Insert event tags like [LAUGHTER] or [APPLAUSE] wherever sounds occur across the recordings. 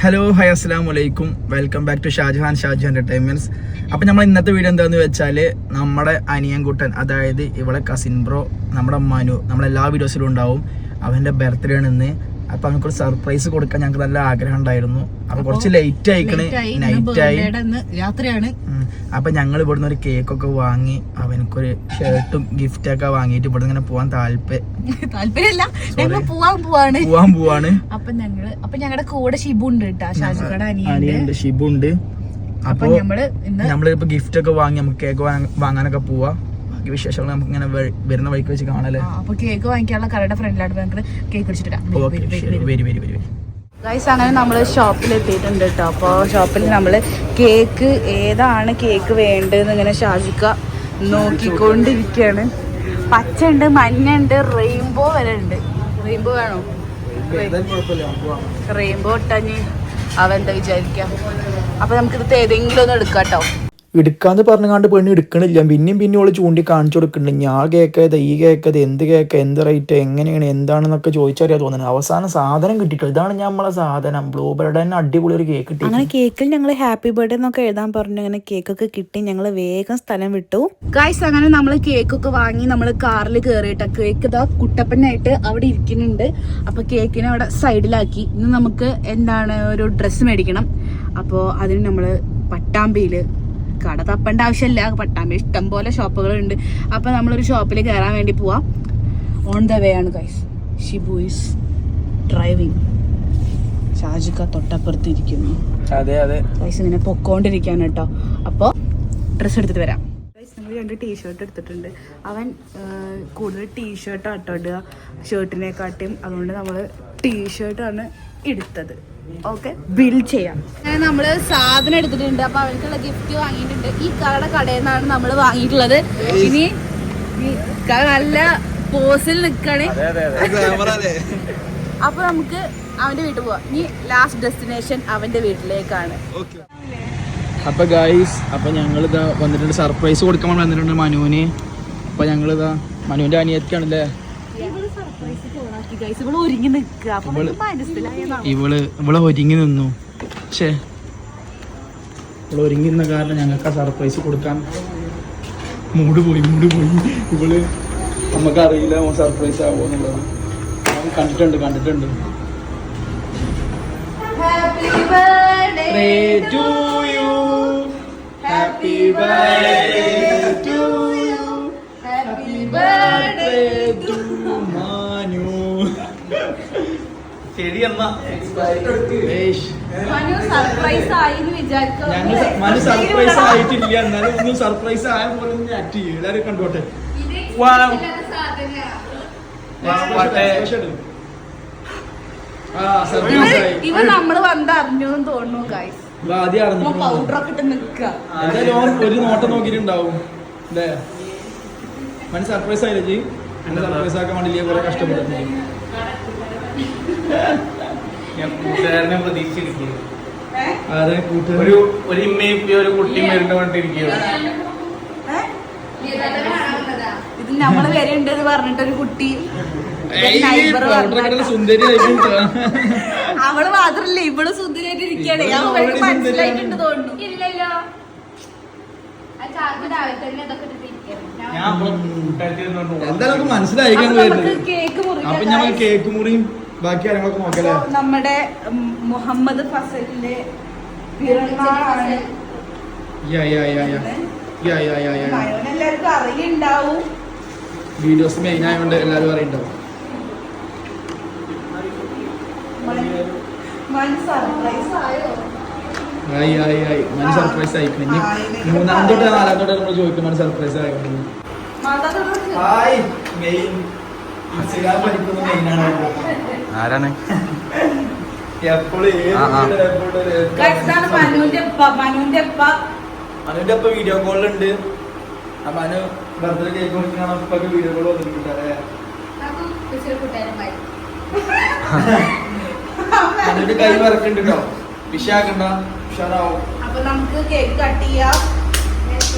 Hello hi അസ്സാം വലൈക്കും welcome back to Shajahan Shaju entertainments അപ്പോൾ നമ്മൾ ഇന്നത്തെ വീഡിയോ എന്താണെന്ന് വെച്ചാൽ നമ്മുടെ അനിയൻകുട്ടൻ അതായത് ഇവളെ കസിൻ ബ്രോ നമ്മുടെ മനു നമ്മളെല്ലാ വീഡിയോസിലും ഉണ്ടാവും. അവന്റെ ബർത്ത്ഡേ ആണ് ഇന്ന്. അപ്പൊ നമുക്കൊരു സർപ്രൈസ് കൊടുക്കാൻ ഞങ്ങൾക്ക് നല്ല ആഗ്രഹം ഉണ്ടായിരുന്നു. അപ്പൊ കുറച്ച് ലേറ്റ് ആയിക്കണ് നൈറ്റ് ആയി രാത്രിയാണ്. അപ്പൊ ഞങ്ങൾ ഇവിടുന്ന് ഒരു കേക്ക് ഒക്കെ വാങ്ങി അവനക്കൊരു ഷർട്ടും ഗിഫ്റ്റ് ഒക്കെ വാങ്ങിയിട്ട് ഇവിടുന്ന് ഇങ്ങനെ പോവാൻ [LAUGHS] താല്പര്യം പോവാൻ പോവാണ്. അപ്പൊ ഞങ്ങൾ അപ്പൊ ഞങ്ങളുടെ കൂടെ ഷിബു ഉണ്ട് കേട്ടാ ഷാജിക്കട അനിയുണ്ട് അനിയുണ്ട് ഷിബു ഉണ്ട്. അപ്പൊ നമ്മൾ നമ്മളിപ്പോ ഗിഫ്റ്റ് ഒക്കെ വാങ്ങി നമുക്ക് കേക്ക് വാങ്ങാനൊക്കെ പോവാ. ബാക്കി വിശേഷങ്ങൾ നമുക്ക് ഇങ്ങനെ വരുന്ന വഴിക്ക് വെച്ച് കാണാല്ലേ? അപ്പൊ കേക്ക് വാങ്ങിക്കാനുള്ള കടയുടെ ഫ്രണ്ടിലായിട്ട് ഞങ്ങൾക്ക് കേക്ക് വരി. വരി വരി ഗൈസ് അങ്ങനെ നമ്മൾ ഷോപ്പിൽ എത്തിയിട്ടുണ്ട് കേട്ടോ അപ്പോൾ ഷോപ്പിൽ നമ്മൾ കേക്ക് ഏതാണ് കേക്ക് വേണ്ടതെന്ന് ഇങ്ങനെ ഷാജിക്ക നോക്കിക്കൊണ്ടിരിക്കുകയാണ് പച്ച ഉണ്ട് മഞ്ഞ ഉണ്ട് റെയിൻബോ വരെ ഉണ്ട്. റെയിൻബോ വേണോ? റെയിൻബോ ഇട്ടഞ്ഞ് അവൻ എന്താ വിചാരിക്കാം? അപ്പൊ നമുക്കിത് ഏതെങ്കിലും ഒന്ന് എടുക്കാം കേട്ടോ എടുക്കാന്ന് പറഞ്ഞുകൊണ്ട് പെണ്ണ് എടുക്കണില്ല. പിന്നെയും പിന്നെ ഓൾ ചൂണ്ടി കാണിച്ചു കൊടുക്കുന്നുണ്ട് ഞാൻ കേൾക്കത് ഈ കേൾക്കത് എന്ത് കേൾക്ക എന്ത് റേറ്റ് എങ്ങനെയാണ് എന്താണെന്നൊക്കെ ചോദിച്ചറിയാ തോന്നുന്നത് അവസാനം സാധനം കിട്ടിട്ടു ഇതാണ് ഞാൻ നമ്മളെ സാധനം. ബ്ലൂബെറിയുടെ തന്നെ അടിപൊളി ഒരു കേക്ക് കിട്ടി അങ്ങനെ കേക്കിൽ ഞങ്ങൾ ഹാപ്പി ബർത്ത്ഡേ എന്നൊക്കെ എഴുതാൻ പറഞ്ഞു. അങ്ങനെ കേക്കൊക്കെ കിട്ടി. ഞങ്ങൾ വേഗം സ്ഥലം വിട്ടു. ഗൈസ് അങ്ങനെ നമ്മൾ കേക്കൊക്കെ വാങ്ങി നമ്മൾ കാറിൽ കയറിയിട്ട കേക്ക് ഇതാ കുട്ടപ്പനായിട്ട് അവിടെ ഇരിക്കുന്നുണ്ട്. അപ്പൊ കേക്കിനെ അവിടെ സൈഡിലാക്കി ഇന്ന് നമുക്ക് എന്താണ് ഒരു ഡ്രസ്സ് മേടിക്കണം. അപ്പോൾ അതിന് നമ്മൾ പട്ടാമ്പിയിൽ കട തപ്പേണ്ട ആവശ്യമില്ല. പട്ടാമ്പി ഇഷ്ടം പോലെ ഷോപ്പുകളുണ്ട്. അപ്പോൾ നമ്മളൊരു ഷോപ്പിൽ കയറാൻ വേണ്ടി പോവാം. ഓൺ ദ വേ ആണ് ഗൈസ് ഷിബു ഈസ് ഡ്രൈവിംഗ് ഷാജിക്ക തൊട്ടപ്പുറത്തിരിക്കുന്നു അതെ അതെ. ഗൈസ് ഇങ്ങനെ പൊക്കോണ്ടിരിക്കാണ് കേട്ടോ. അപ്പോൾ ഡ്രസ്സ് എടുത്തിട്ട് വരാം. നമ്മൾ രണ്ട് ടീഷർട്ട് എടുത്തിട്ടുണ്ട്. അവൻ കൂടുതൽ ടീഷർട്ടാട്ടോ ഇടുക. ഷർട്ടിനെക്കാട്ടിയും അതുകൊണ്ട് നമ്മൾ ടീഷർട്ടാണ് എടുത്തത് ഓക്കെ. ബിൽഡ് ചെയ്യാം. അങ്ങനെ നമ്മൾ സാധനം എടുത്തിട്ടുണ്ട്. അപ്പൊ അവർക്കുള്ള ഗിഫ്റ്റ് വാങ്ങിയിട്ടുണ്ട്. ഈ കടയുടെ കടയിൽ നിന്നാണ് നമ്മൾ വാങ്ങിയിട്ടുള്ളത്. ഇനി ഈ നല്ല പോസിൽ നിൽക്കണേ അപ്പൊ നമുക്ക് അവന്റെ വീട്ടിൽ പോവാം. ഇനി ലാസ്റ്റ് ഡെസ്റ്റിനേഷൻ അവന്റെ വീട്ടിലേക്കാണ്. അപ്പൊ ഗായ്സ് അപ്പൊ ഞങ്ങൾ ഇതാ വന്നിട്ടുണ്ട്. സർപ്രൈസ് കൊടുക്കാൻ വേണ്ടി വന്നിട്ടുണ്ട് മനുവിന്. അപ്പൊ ഞങ്ങളിതാ മനുവിന്റെ അനിയത്തിയാണല്ലേ ഇവിടെ ഒരുങ്ങി നിൽക്കുക അപ്പൊ ഇവള്- ഇവൾ ഒരുങ്ങി നിന്നു. പക്ഷേ ഇവൾ ഒരുങ്ങി നിന്ന കാരണം ഞങ്ങൾക്ക് ആ സർപ്രൈസ് കൊടുക്കാൻ മൂട് പോയി മൂട് പോയി. ഇവൾ നമുക്ക് അറിയില്ല സർപ്രൈസ് ആവുമോ എന്നുള്ളത് കണ്ടിട്ടുണ്ട് കണ്ടിട്ടുണ്ട്. ഹാപ്പി ബർത്ത്ഡേ ശരി എന്ന മനു സർപ്രൈസ് ആയിട്ടില്ല. എന്നാലും ഒന്നും സർപ്രൈസ് ആയ പോലെ ഒന്ന് ചെയ്യും. എല്ലാരും കണ്ടോട്ടെ. ഒരു നോട്ടം നോക്കിയിട്ടുണ്ടാവും. അല്ലേ? മനസ്സ് സർപ്രൈസ് ആയില്ലേ സർപ്രൈസ് ആക്കാൻ വേണ്ടി കുറെ കഷ്ടപ്പെട്ടു ഒരു ഒരു പറഞ്ഞിട്ട് ഒരു കുട്ടി. അവൾ മാത്രല്ലേ ഇവൾ സുന്ദരിയായിട്ടിരിക്കുകയാണ്. ഞാൻ മനസ്സിലായിട്ടുണ്ട് തോന്നുന്നു. ഇല്ലല്ലോ എന്തായാലും മനസ്സിലായി കേക്ക് മുറിയും. ബാക്കി കാര്യങ്ങളൊക്കെ നോക്കല്ലേ നമ്മുടെ മുഹമ്മദ് ഫസലിന്റെ എല്ലാവർക്കും വീഡിയോസ് മെയിൻ ആയതുകൊണ്ട് എല്ലാവരും അറിയുണ്ടാവും മൻ സർപ്രൈസ് ആയി? നമ്മൾ ചോദിക്കും സർപ്രൈസ് മെയിൻ ആരാണ്? മനുവിന്റെ ഇപ്പൊ വീഡിയോ കോളിലുണ്ട് മനു ബർത്ത്ഡേ കേക്ക് കൊടുക്കുന്ന ഇപ്പൊ വീഡിയോ കോൾ വന്നിട്ടുണ്ട് മനുവിന്റെ കൈ വറക്കുന്നുണ്ട് കേട്ടോ വിഷാക്കണ്ട ഉഷാറാവും. അപ്പൊ നമുക്ക് കേക്ക് കട്ട് ചെയ്യാം.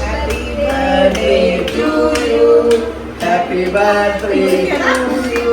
Happy birthday to you happy birthday to you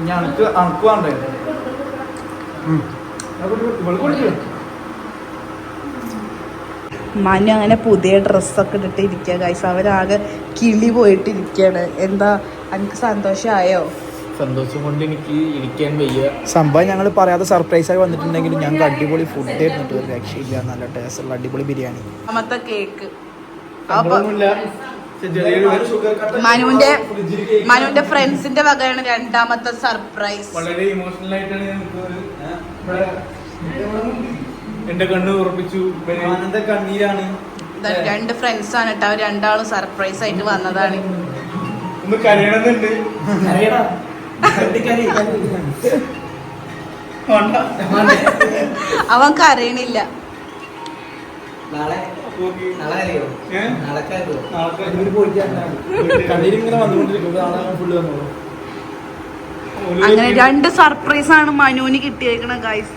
അണക്ക് വേണ്ടേ? മനു അങ്ങനെ പുതിയ ഡ്രസ്സൊക്കെ ഇട്ടിട്ട് ഇരിക്കുക ഗൈസ് അവരാകെ കിളി പോയിട്ട് ഇരിക്കുകയാണ് എന്താ എനിക്ക് സന്തോഷമായോ സന്തോഷം കൊണ്ട് എനിക്ക് ഇരിക്കാൻ വയ്യ. സംഭവം ഞങ്ങൾ പറയാതെ സർപ്രൈസ് ആയി വന്നിട്ടുണ്ടെങ്കിലും ഞങ്ങൾക്ക് അടിപൊളി ഫുഡ് ആയിരുന്നിട്ട് ഒരു രക്ഷയില്ല. നല്ല ടേസ്റ്റ് ഉള്ള അടിപൊളി ബിരിയാണി. കേക്ക് മനുവിന്റെ മനുവിന്റെ ഫ്രണ്ട്സിന്റെ വകയാണ് രണ്ടാമത്തെ സർപ്രൈസ് വളരെ ഇമോഷണൽ ആയിട്ടാണ് ഞാൻ നിൽക്കുന്നത്. ഇവിടെ എന്റെ കണ്ണ് ഉറപ്പിച്ചു. കണ്ണീരാണ്. രണ്ട് ഫ്രണ്ട്സ് ആണ് കേട്ടോ. അവർ രണ്ടാളും സർപ്രൈസ് ആയിട്ട് വന്നതാണ്. ഒന്ന് കരയണമെന്നുണ്ട്. വേണ്ട. അവൻ കരയണില്ല? നാളെ അങ്ങനെ രണ്ട് സർപ്രൈസ് ആണ് മനുവിന് കിട്ടിയേക്കണ ഗൈസ്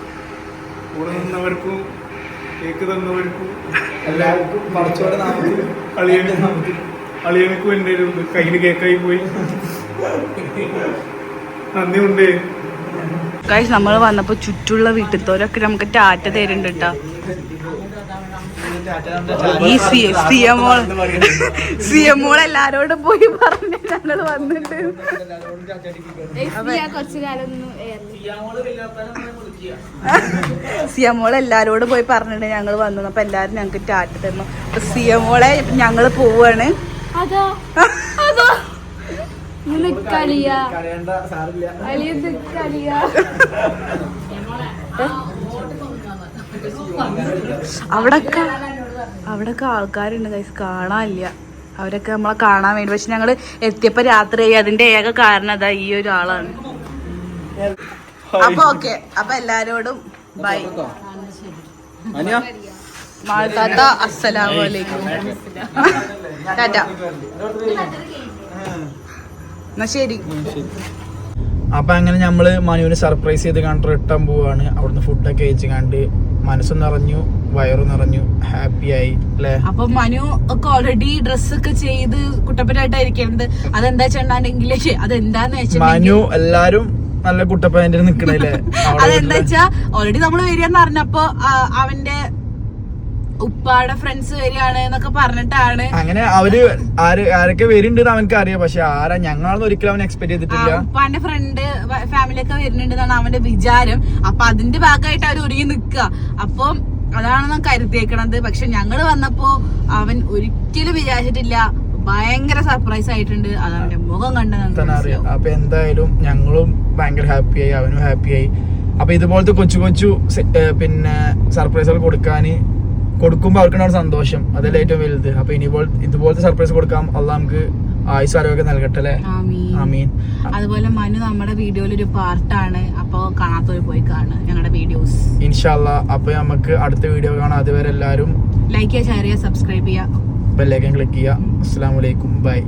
കൂടെ നിന്നവർക്കും കേക്ക് തന്നവർക്കും എല്ലാവർക്കും പഠിച്ചോടെ നാമത്തിൽ അളിയനും അളിയനക്കും എന്റെ ഒരു കയ്യിൽ കേക്കായി പോയി. നന്ദിയുണ്ട്. ഗൈസ് നമ്മൾ വന്നപ്പോ ചുറ്റുള്ള വീട്ടിലത്തോരൊക്കെ നമുക്ക് ടാറ്റ തരുന്നുണ്ട് കേട്ടോ ഈ C C M C M എല്ലാരോടും പോയി പറഞ്ഞ് ഞങ്ങൾ വന്നിട്ട്. ഞാൻ കുറച്ചു കാലം ഒന്നും സി എം എല്ലാരോടും പോയി പറഞ്ഞിട്ട് ഞങ്ങൾ വന്നു. അപ്പൊ എല്ലാരും ഞങ്ങൾക്ക് ടാറ്റ തന്നു. അപ്പൊ സി എം ഞങ്ങൾ പോവാണ്. അതോ? അതോ? അവിടൊക്കെ അവിടൊക്കെ ആൾക്കാരുണ്ട് കൈസ് കാണാനില്ല. അവരൊക്കെ നമ്മളെ കാണാൻ വേണ്ടി. പക്ഷെ ഞങ്ങൾ എത്തിയപ്പോ രാത്രി അതിന്റെ ഏക കാരണം അതാ ഈ ഒരാളാണ്. ആളാണ് അപ്പൊ ഓക്കെ അപ്പൊ എല്ലാരോടും ബൈ മാതാത്ത അസ്സലാമു അലൈക്കും. ടാറ്റ. എന്നാ ശരി. അപ്പൊ അങ്ങനെ നമ്മൾ മനുവിന് സർപ്രൈസ് ചെയ്ത് കണ്ട് റിട്ടേൺ പോവാണ്. അവിടുന്ന് ഫുഡൊക്കെ കഴിച്ച് കണ്ട് മനസ്സും നിറഞ്ഞു വയറ് നിറഞ്ഞു ഹാപ്പി ആയി അല്ലേ? അപ്പൊ മനു ഒക്കെ ഓൾറെഡി ഡ്രസ് ഒക്കെ ചെയ്ത് കുട്ടപ്പനായിട്ടായിരിക്കുന്നത് അതെന്താ ചെണ്ടാണ്ടെങ്കിൽ അതെന്താന്ന് വെച്ചാൽ മനു എല്ലാരും നല്ല കുട്ടപ്പന്റെ നിക്കണല്ലേ [LAUGHS] അതെന്താ. വെച്ചാ ഓൾറെഡി നമ്മൾ വരികയെന്ന് അറിഞ്ഞപ്പോ അവന്റെ ഉപ്പാടെ ഫ്രണ്ട്സ് വരികയാണ് എന്നൊക്കെ പറഞ്ഞിട്ടാണ്. അങ്ങനെ അവർ ആര് ആരൊക്കെ വരുന്നുണ്ട് അവനക്ക് അറിയാം പക്ഷെ ആരാ ഞങ്ങളൊന്നും ഒരിക്കലും അവൻ എക്സ്പെക്ട് ചെയ്തിട്ടില്ല. ഉപ്പാന്റെ ഫ്രണ്ട് ഫാമിലി ഒക്കെ വരുന്നുണ്ടെന്നാണ് അവന്റെ വിചാരം. അപ്പൊ അതിന്റെ ഭാഗമായിട്ട് അവർ ഒരുങ്ങി നിക്കുക അപ്പൊ അതാണ് കരുതിയേക്കണത്. പക്ഷെ ഞങ്ങൾ വന്നപ്പോ അവൻ ഒരിക്കലും വിചാരിച്ചിട്ടില്ല. ഭയങ്കര സർപ്രൈസ് ആയിട്ടുണ്ട്. അതാണ് മുഖം കണ്ട് തന്നെ നമുക്ക് അറിയാം അപ്പൊ എന്തായാലും ഞങ്ങളും ഭയങ്കര ഹാപ്പിയായി അവനും ഹാപ്പിയായി അപ്പൊ ഇതുപോലത്തെ കൊച്ചു കൊച്ചു പിന്നെ സർപ്രൈസുകൾ കൊടുക്കാന് കൊടുക്കുമ്പോ അവർക്കുണ്ടാവും സന്തോഷം. അതല്ലേ ഏറ്റവും വലുത്. അപ്പൊ ഇനിപ്പോൾ ഇതുപോലത്തെ സർപ്രൈസ് കൊടുക്കാം. അല്ല നമുക്ക് ആയുസ് ആരോഗ്യം നൽകട്ടെ. ആമീൻ. അതുപോലെ മനു നമ്മുടെ വീഡിയോയിൽ ഒരു പാർട്ടാണ്. അപ്പൊ കാണാത്തവർ പോയി കാണുക ഞങ്ങളുടെ വീഡിയോസ്. ഇൻഷാല്ല അപ്പൊ നമുക്ക് അടുത്ത വീഡിയോ കാണാം. അതുവരെ എല്ലാവരും ലൈക്ക് ചെയ്യുക ഷെയർ ചെയ്യുക സബ്സ്ക്രൈബ് ചെയ്യുക. ബെല്ലേക്കൻ ക്ലിക്ക് ചെയ്യുക. അസ്സാം വലൈക്കും ബൈ